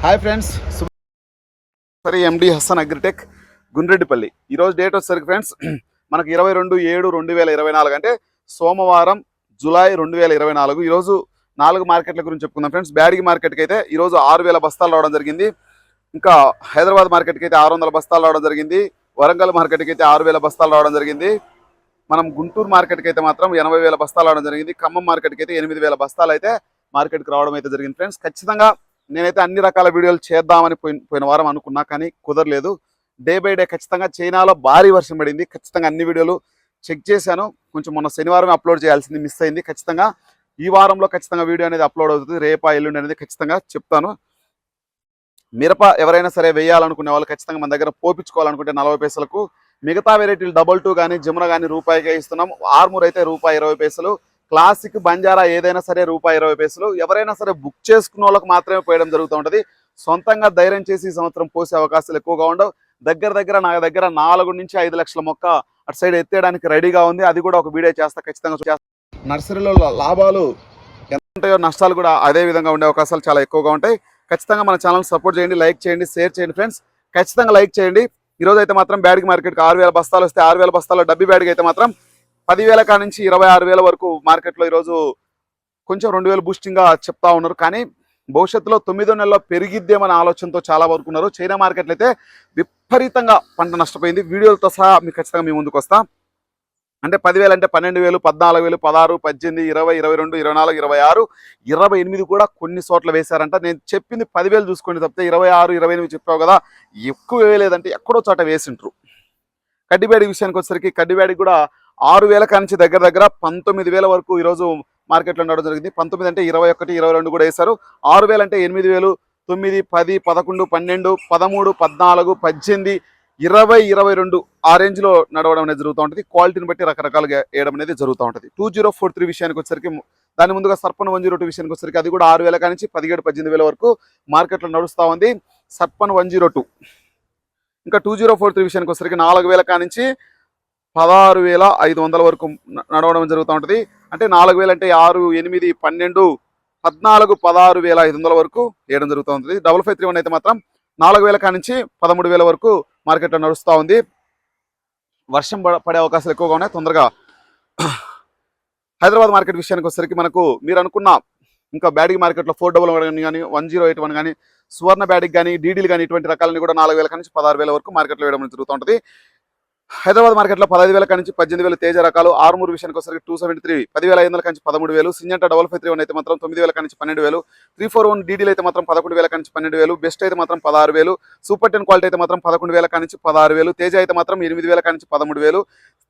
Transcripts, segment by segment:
Hi friends సరే ఎండి Hasan agritech Gundreddipalli. ఈరోజు date వచ్చేసరికి ఫ్రెండ్స్ మనకి ఇరవై రెండు ఏడు రెండు వేల ఇరవై నాలుగు అంటే సోమవారం జూలై రెండు వేల ఇరవై నాలుగు. ఈరోజు నాలుగు మార్కెట్ల గురించి చెప్పుకుందాం ఫ్రెండ్స్. బ్యాడిగి మార్కెట్కి అయితే ఈరోజు ఆరు వేల బస్తాలు రావడం జరిగింది. ఇంకా హైదరాబాద్ మార్కెట్కి అయితే ఆరు వందల బస్తాలు రావడం జరిగింది. వరంగల్ మార్కెట్కి అయితే ఆరు వేల బస్తాలు రావడం జరిగింది. మనం గుంటూరు మార్కెట్కి అయితే మాత్రం ఎనభై వేల బస్తాలు రావడం జరిగింది. ఖమ్మం మార్కెట్కి అయితే ఎనిమిది వేల బస్తాలు అయితే మార్కెట్కి రావడం అయితే జరిగింది ఫ్రెండ్స్. ఖచ్చితంగా నేనైతే అన్ని రకాల వీడియోలు చేద్దామని పోయిన పోయిన వారం అనుకున్నా కానీ కుదరలేదు. డే బై డే ఖచ్చితంగా చైనాలో భారీ వర్షం పడింది. ఖచ్చితంగా అన్ని వీడియోలు చెక్ చేశాను. కొంచెం మొన్న శనివారం అప్లోడ్ చేయాల్సింది మిస్ అయింది. ఖచ్చితంగా ఈ వారంలో ఖచ్చితంగా వీడియో అనేది అప్లోడ్ అవుతుంది. రేపా ఎల్లుండి అనేది ఖచ్చితంగా చెప్తాను. మిరప ఎవరైనా సరే వేయాలనుకునే వాళ్ళు ఖచ్చితంగా మన దగ్గర పోపించుకోవాలనుకుంటే నలభై పైసలకు మిగతా వెరైటీలు డబల్ టూ కానీ జమున కానీ రూపాయికే ఇస్తున్నాం. ఆర్మూర్ అయితే రూపాయి ఇరవై పైసలు. క్లాసిక్ బంజారా ఏదైనా సరే రూపాయి ఇరవై పైసలు. ఎవరైనా సరే బుక్ చేసుకున్న వాళ్ళకి మాత్రమే పోయడం జరుగుతూ ఉంటుంది. సొంతంగా ధైర్యం చేసి ఈ సంవత్సరం పోసే అవకాశాలు ఎక్కువగా ఉండవు. దగ్గర దగ్గర నా దగ్గర నాలుగు నుంచి ఐదు లక్షల మొక్క అటు సైడ్ ఎత్తేయడానికి రెడీగా ఉంది. అది కూడా ఒక వీడియో చేస్తా ఖచ్చితంగా చేస్తా. నర్సరీలో లాభాలు ఎంత ఉంటాయో నష్టాలు కూడా అదే విధంగా ఉండే అవకాశాలు చాలా ఎక్కువగా ఉంటాయి. ఖచ్చితంగా మన ఛానల్ సపోర్ట్ చేయండి లైక్ చేయండి షేర్ చేయండి ఫ్రెండ్స్ ఖచ్చితంగా లైక్ చేయండి. ఈ రోజు అయితే మాత్రం బ్యాడ్కి మార్కెట్కి ఆరు వేల బస్తాలు వస్తే ఆరు వేల బస్తాల్లో డబ్బీ బ్యాడ్కి అయితే మాత్రం పదివేల కాడ నుంచి ఇరవై ఆరు వేల వరకు మార్కెట్లో ఈరోజు కొంచెం రెండు వేలు బూస్టింగ్గా చెప్తా ఉన్నారు. కానీ భవిష్యత్తులో తొమ్మిదో నెలలో పెరిగిద్దేమనే ఆలోచనతో చాలా వరకు ఉన్నారు. చైనా మార్కెట్లో అయితే విపరీతంగా పంట నష్టపోయింది. వీడియోలతో సహా మీకు ఖచ్చితంగా మీ ముందుకు వస్తా. అంటే పదివేలు అంటే పన్నెండు వేలు పద్నాలుగు వేలు పదహారు పద్దెనిమిది ఇరవై ఇరవై రెండు ఇరవై నాలుగు ఇరవై ఆరు ఇరవై ఎనిమిది కూడా కొన్ని చోట్ల వేశారంట. నేను చెప్పింది పదివేలు చూసుకోండి తప్పితే ఇరవై ఆరు ఇరవై ఎనిమిది చెప్పావు కదా ఎక్కువ వేయలేదంటే ఎక్కడో చోట వేసింటారు కడ్డిబేడి విషయానికి వచ్చేసరికి కడ్డిబేడికి కూడా ఆరు వేల కానించి దగ్గర దగ్గర పంతొమ్మిది వేల వరకు ఈరోజు మార్కెట్లో ఉండడం జరిగింది. పంతొమ్మిది అంటే ఇరవై ఒకటి ఇరవై రెండు కూడా వేశారు. ఆరు వేలు అంటే ఎనిమిది వేలు తొమ్మిది పది పదకొండు పన్నెండు పదమూడు పద్నాలుగు పద్దెనిమిది ఇరవై ఇరవై రెండు ఆ రేంజ్లో నడవడం అనేది జరుగుతూ ఉంటుంది. క్వాలిటీని బట్టి రకరకాలుగా వేయడం అనేది జరుగుతూ ఉంటుంది. టూ జీరో ఫోర్ త్రీ విషయానికి వచ్చరికి దాని ముందుగా సర్పన్ వన్ జీరో టూ విషయానికి వచ్చరికి అది కూడా ఆరు వేల కానించి పదిహేడు పద్దెనిమిది వేల వరకు మార్కెట్లో నడుస్తూ ఉంది. సర్పన్ వన్ జీరో టూ ఇంకా టూ జీరో ఫోర్ త్రీ విషయానికి వచ్చరికి నాలుగు వేల కానించి పదహారు వేల ఐదు వందల వరకు నడవడం జరుగుతూ ఉంటుంది. అంటే నాలుగు వేలు అంటే ఆరు ఎనిమిది పన్నెండు పద్నాలుగు పదహారు వేల ఐదు వందల వరకు వేయడం జరుగుతూ ఉంటుంది. డబుల్ ఫైవ్ త్రీ వన్ అయితే మాత్రం నాలుగు వేల కానించి పదమూడు వేల వరకు మార్కెట్లో నడుస్తూ ఉంది. వర్షం పడే అవకాశాలు ఎక్కువగా ఉన్నాయి. తొందరగా హైదరాబాద్ మార్కెట్ విషయానికి వచ్చేసరికి మనకు మీరు అనుకున్న ఇంకా బ్యాడిగ్ మార్కెట్లో ఫోర్ డబల్ వన్ కానీ వన్ జీరో ఎయిట్ వన్ కానీ సువర్ణ బ్యాడిగ్ కానీ డీడీలు కానీ ఇటువంటి రకాలని కూడా నాలుగు వేల నుంచి పదహారు వేల వరకు మార్కెట్లో వేయడం జరుగుతూ ఉంటుంది. హైదరాబాద్ మార్కెట్లో పదహైదు వేల నుంచి పద్దెనిమిది వేల తేజ రకాలు ఆరుమూరు విషయానికి వచ్చేసరికి టూ సెవెంటీ త్రీ పదివేల ఐదు వందల నుంచి పదమూడు వేలు Syngenta double five three one అయితే మాత్రం తొమ్మిది వేల నుంచి పన్నెండు వేలు త్రీ ఫోర్ వన్ డీడీలు అయితే మాత్రం పదకొండు వేల నుంచి పన్నెండు వేలు బెస్ట్ అయితే మాత్రం పదహారు వేలు సూపర్ టెన్ క్వాలిటీ అయితే మాత్రం పదకొండు వేల నుంచి పదహారు వేలు తేజ అయితే మాత్రం ఎనిమిది వేల నుంచి పదమూడు వేలు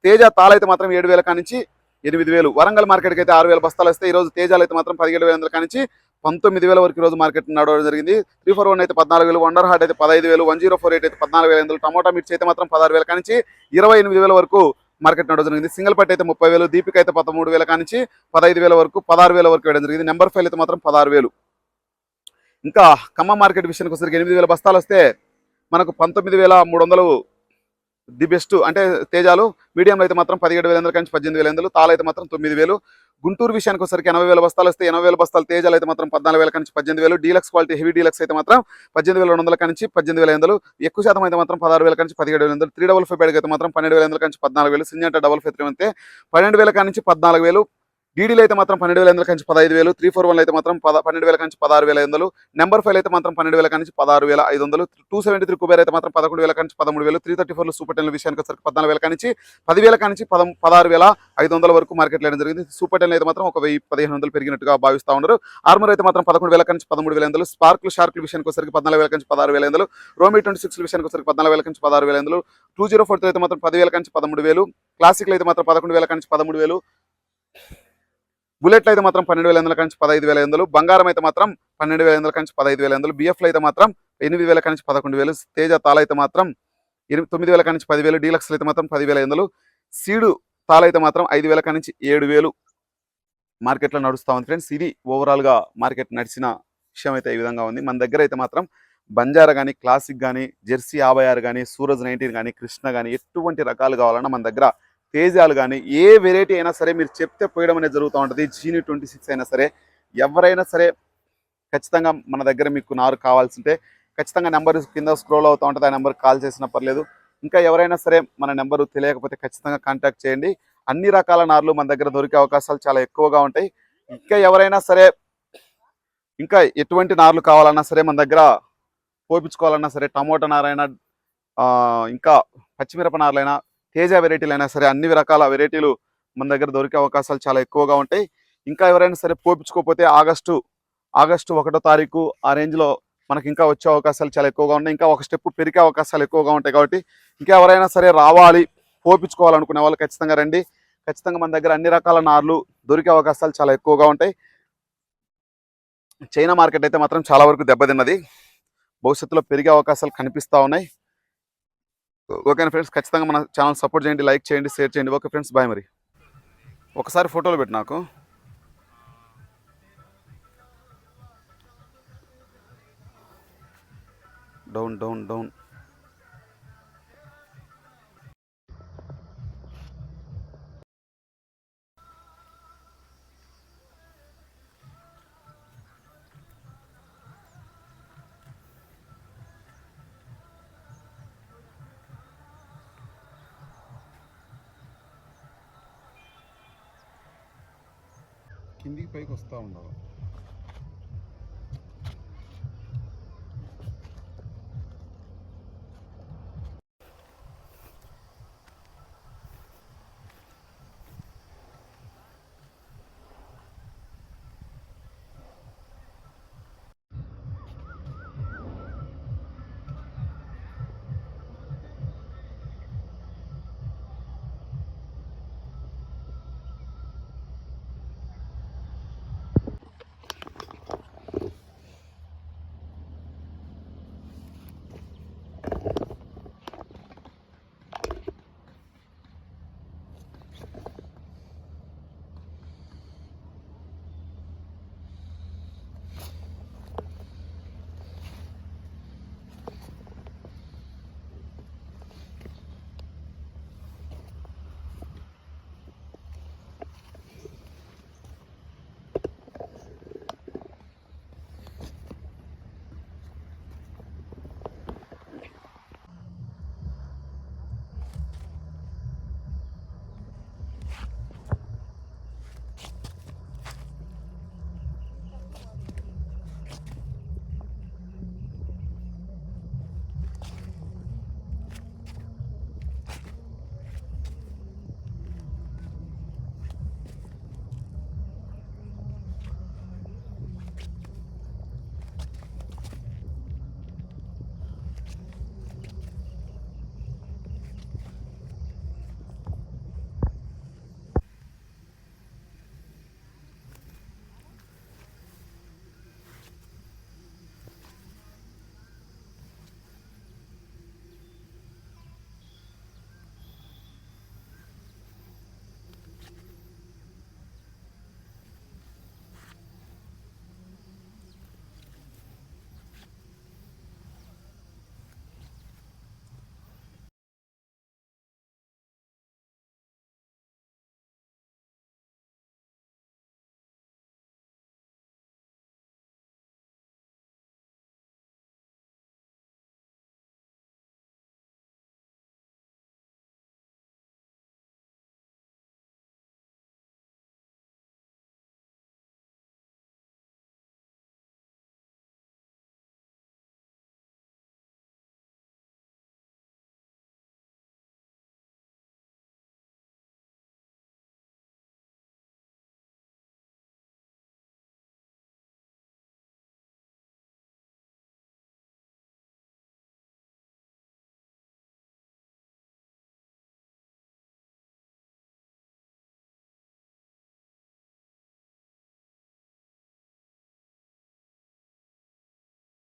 తేజ తాళ అయితే మాత్రం ఏడు వేల నుంచి ఎనిమిది వేలు వరంగల్ మార్కెట్కి అయితే ఆరు వేల బస్తాలు వస్తే ఈ రోజు తేజాలు అయితే మాత్రం పదిహేడు వేల వందల నుంచి పంతొమ్మిది వేల వరకు ఈరోజు రోజు మార్కెట్ నడవడం జరిగింది. త్రీ ఫోర్ వన్ అయితే పద్నాలుగు వేలు వండర్ హార్ట్ అయితే పదహైదు వేలు వన్ జీరో ఫోర్ ఎయిట్ అయితే పద్నాలుగు వేల. ఎనిమిది టమోటా మిర్చి అయితే మాత్రం పదహారు వేల కానించి ఇరవై ఎనిమిది వేల వరకు మార్కెట్ నడవడం జరిగింది. సింగిల్ పట్టి అయితే ముప్పై వేలు దీపిక అయితే పదమూడు వేల కానించి పదహైదు వేల వరకు పదహారు వేల వరకు వేయడం జరిగింది. నెంబర్ ఫైవ్ అయితే మాత్రం పదహారు వేలు. ఇంకా ఖమ్మం మార్కెట్ విషయానికి వచ్చేసరికి ఎనిమిది వేల బస్తాలు వస్తే మనకు పంతొమ్మిది వేల మూడు వందలు ది బెస్ట్. అంటే తేజాలు మీడియంలో అయితే మాత్రం పదిహేడు వేల నుంచి పద్దెనిమిది వేల ఎందులు తాలు అయితే మాత్రం తొమ్మిది వేలు. గుంటూరు విషయానికి వచ్చరికి ఎనభై వేల బస్తాలు వస్తే ఎనభై వేల బస్తాలు తేజాలు అయితే మాత్రం పద్నాలుగు వేల నుంచి పద్దెనిమిది వేలు. డీలక్స్ క్వాలిటీ హెవీ డీలక్స్ అయితే మాత్రం పద్దెనిమిది వేల రెండు వందల నుంచి పద్దెనిమిది వేల ఎందులు ఎక్కువ శాతం అయితే మాత్రం పదహారు వేల నుంచి పదిహేడు వేల ఎందులు త్రీ డబల్ ఫైవ్ అయితే మాత్రం పన్నెండు వేల నుంచి పద్నాలుగు వేలు. సింజంట డబల్ ఫైవ్ త్రీ అయితే పన్నెండు వేల నుంచి పద్నాలుగు వేలు. డీడీలు అయితే మాత్రం పన్నెండు వేల నుంచి పదహైదు వేలు త్రీ ఫోర్ వన్ అయితే మాత్రం పద పన్నెండు వేల కంచి పదహారు వేల ఐదు వందలు నెంబర్ ఫైవ్ అయితే మాత్రం పన్నెండు వేల నుంచి పదహారు వేల ఐదు వందలు టూ సెవెంటీ త్రీ కుబేర్ అయితే మాత్రం పదకొండు వేల నుంచి పదమూడు వేలు three thirty four super ten విషయానికి వచ్చరికి పద్నాలుగు వేల కానించి పదివేల నుంచి పదం పదహారు వేల ఐదు వందల వరకు మార్కెట్ వేయడం జరిగింది. సూపర్ టెన్ అయితే మాత్రం ఒక వెయ్యి పదిహేను వందలు పెరిగినట్టుగా భావిస్తా ఉన్నారు. ఆర్మర్ అయితే మాత్రం పదకొండు వేల నుంచి పదమూడు వేల ఎందులు స్పార్క్లు షార్క్ల విషయానికి వచ్చరికి పద్నాలుగు వేల నుంచి పదహారు వేల ఎందులు రోమీ ట్వంటీ సిక్స్ విషయానికి వచ్చరికి పద్నాలుగు వేల నుంచి పదహారు వేల ఎందులు టూ జీరో ఫోర్ అయితే మాత్రం పదివేల నుంచి పదమూడు వేలు క్లాసిక్లు అయితే మాత్రం పదకొండు వేల నుంచి పదమూడు వేలు బుల్లెట్లు అయితే మాత్రం పన్నెండు వేల వందల నుంచి పదహైదు వేల ఎందులు బంగారం అయితే మాత్రం పన్నెండు వేల వందల నుంచి పదహైదు వేల ఎందులు బిఎఫ్లు అయితే మాత్రం ఎనిమిది వేల నుంచి పదకొండు వేలు తేజ తాళ అయితే మాత్రం ఎనిమిది తొమ్మిది వేల నుంచి పదివేలు డీలక్స్లు అయితే మాత్రం పదివేల ఎందులు సీడు తాళ అయితే మాత్రం ఐదు వేల నుంచి ఏడు వేలు మార్కెట్లో నడుస్తూ ఉంది ఫ్రెండ్స్. ఇది ఓవరాల్గా మార్కెట్ నడిచిన విషయం అయితే ఈ విధంగా ఉంది. మన దగ్గర అయితే మాత్రం బంజారా కానీ క్లాసిక్ కానీ జెర్సీ యాభై ఆరు కానీ సూరజ్ నైన్టీన్ కానీ కృష్ణ కానీ ఎటువంటి రకాలు కావాలన్నా మన దగ్గర తేజాలు కానీ ఏ వెరైటీ అయినా సరే మీరు చెప్తే పోయడం అనేది జరుగుతూ ఉంటుంది. జీని ట్వంటీ సిక్స్ అయినా సరే ఎవరైనా సరే ఖచ్చితంగా మన దగ్గర మీకు నారు కావాల్సింటే ఖచ్చితంగా నెంబర్ కింద స్క్రోల్ అవుతూ ఉంటుంది. ఆ నెంబర్ కాల్ చేసినా పర్లేదు. ఇంకా ఎవరైనా సరే మన నెంబరు తెలియకపోతే ఖచ్చితంగా కాంటాక్ట్ చేయండి. అన్ని రకాల నార్లు మన దగ్గర దొరికే అవకాశాలు చాలా ఎక్కువగా ఉంటాయి. ఇంకా ఎవరైనా సరే ఇంకా ఎటువంటి నార్లు కావాలన్నా సరే మన దగ్గర పోపించుకోవాలన్నా సరే టమోటా నారైనా ఇంకా పచ్చిమిరప నారైనా తేజ వెరైటీలు అయినా సరే అన్ని రకాల వెరైటీలు మన దగ్గర దొరికే అవకాశాలు చాలా ఎక్కువగా ఉంటాయి. ఇంకా ఎవరైనా సరే పోపించుకోకపోతే ఆగస్టు ఆగస్టు ఒకటో తారీఖు ఆ రేంజ్లో మనకి ఇంకా వచ్చే అవకాశాలు చాలా ఎక్కువగా ఉన్నాయి. ఇంకా ఒక స్టెప్ పెరిగే అవకాశాలు ఎక్కువగా ఉంటాయి కాబట్టి ఇంకా ఎవరైనా సరే రావాలి పోపించుకోవాలనుకునే వాళ్ళు ఖచ్చితంగా రండి. ఖచ్చితంగా మన దగ్గర అన్ని రకాల నార్లు దొరికే అవకాశాలు చాలా ఎక్కువగా ఉంటాయి. చైనా మార్కెట్ అయితే మాత్రం చాలా వరకు దెబ్బతిన్నది. భవిష్యత్తులో పెరిగే అవకాశాలు కనిపిస్తూ ఉన్నాయి. ఓకేనా ఫ్రెండ్స్ ఖచ్చితంగా మన ఛానల్ సపోర్ట్ చేయండి లైక్ చేయండి షేర్ చేయండి. ఓకే ఫ్రెండ్స్ బాయ్ మరి. ఒకసారి ఫోటోలు పెట్టి నాకు. Down down down. కిందికి పైకి వస్తూ ఉండాలి